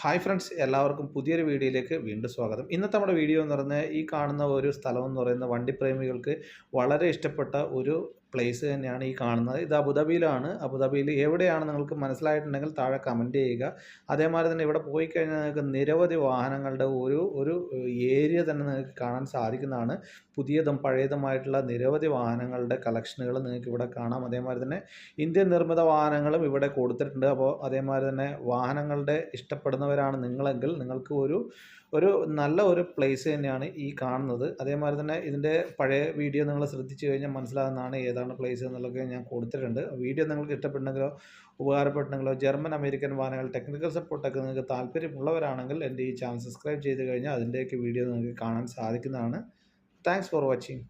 Hi friends എല്ലാവർക്കും പുതിയൊരു വീഡിയോയിലേക്ക് വീണ്ടും സ്വാഗതം. ഇന്നത്തെ നമ്മുടെ വീഡിയോ എന്ന് പറഞ്ഞാൽ ഈ കാണുന്ന ഒരു സ്ഥലം എന്ന് പറയുന്ന വണ്ടിപ്രേമികൾക്ക് വളരെ ഇഷ്ടപ്പെട്ട ഒരു പ്ലേസ് തന്നെയാണ് ഈ കാണുന്നത്. ഇത് അബുദാബിയിലാണ്. അബുദാബിയിൽ എവിടെയാണ് നിങ്ങൾക്ക് മനസ്സിലായിട്ടുണ്ടെങ്കിൽ താഴെ കമന്റ് ചെയ്യുക. അതേമാതിരി തന്നെ ഇവിടെ പോയി കഴിഞ്ഞാൽ നിങ്ങൾക്ക് നിരവധി വാഹനങ്ങളുടെ ഒരു ഒരു ഏരിയ തന്നെ നിങ്ങൾക്ക് കാണാൻ സാധിക്കുന്നതാണ്. പുതിയതും പഴയതുമായിട്ടുള്ള നിരവധി വാഹനങ്ങളുടെ കളക്ഷനുകൾ നിങ്ങൾക്ക് ഇവിടെ കാണാം. അതേമാതിരി തന്നെ ഇന്ത്യൻ നിർമ്മിത വാഹനങ്ങളും ഇവിടെ കൊടുത്തിട്ടുണ്ട്. അപ്പോൾ അതേമാതിരി തന്നെ വാഹനങ്ങളുടെ ഇഷ്ടപ്പെടുന്നവരാണ് നിങ്ങളെങ്കിൽ നിങ്ങൾക്ക് ഒരു ഒരു നല്ല ഒരു പ്ലേസ് തന്നെയാണ് ഈ കാണുന്നത്. അതേമാതിരി തന്നെ ഇതിന്റെ പഴയ വീഡിയോ നിങ്ങൾ ശ്രദ്ധിച്ചു കഴിഞ്ഞാൽ മനസ്സിലാകുന്നതാണ് ഏതാണ് പ്ലേസ് എന്നുള്ളതൊക്കെ ഞാൻ കൊടുത്തിട്ടുണ്ട്. വീഡിയോ നിങ്ങൾക്ക് ഇഷ്ടപ്പെട്ടെങ്കിലോ ഉപകാരപ്പെട്ടെങ്കിലോ ജർമ്മൻ അമേരിക്കൻ വാഹനങ്ങൾ ടെക്നിക്കൽ സപ്പോർട്ടൊക്കെ നിങ്ങൾക്ക് താല്പര്യമുള്ളവരാണെങ്കിൽ എന്റെ ഈ ചാനൽ സബ്സ്ക്രൈബ് ചെയ്ത് കഴിഞ്ഞാൽ അതിന്റെയൊക്കെ വീഡിയോ നിങ്ങൾക്ക് കാണാൻ സാധിക്കുന്നതാണ്. Thanks for watching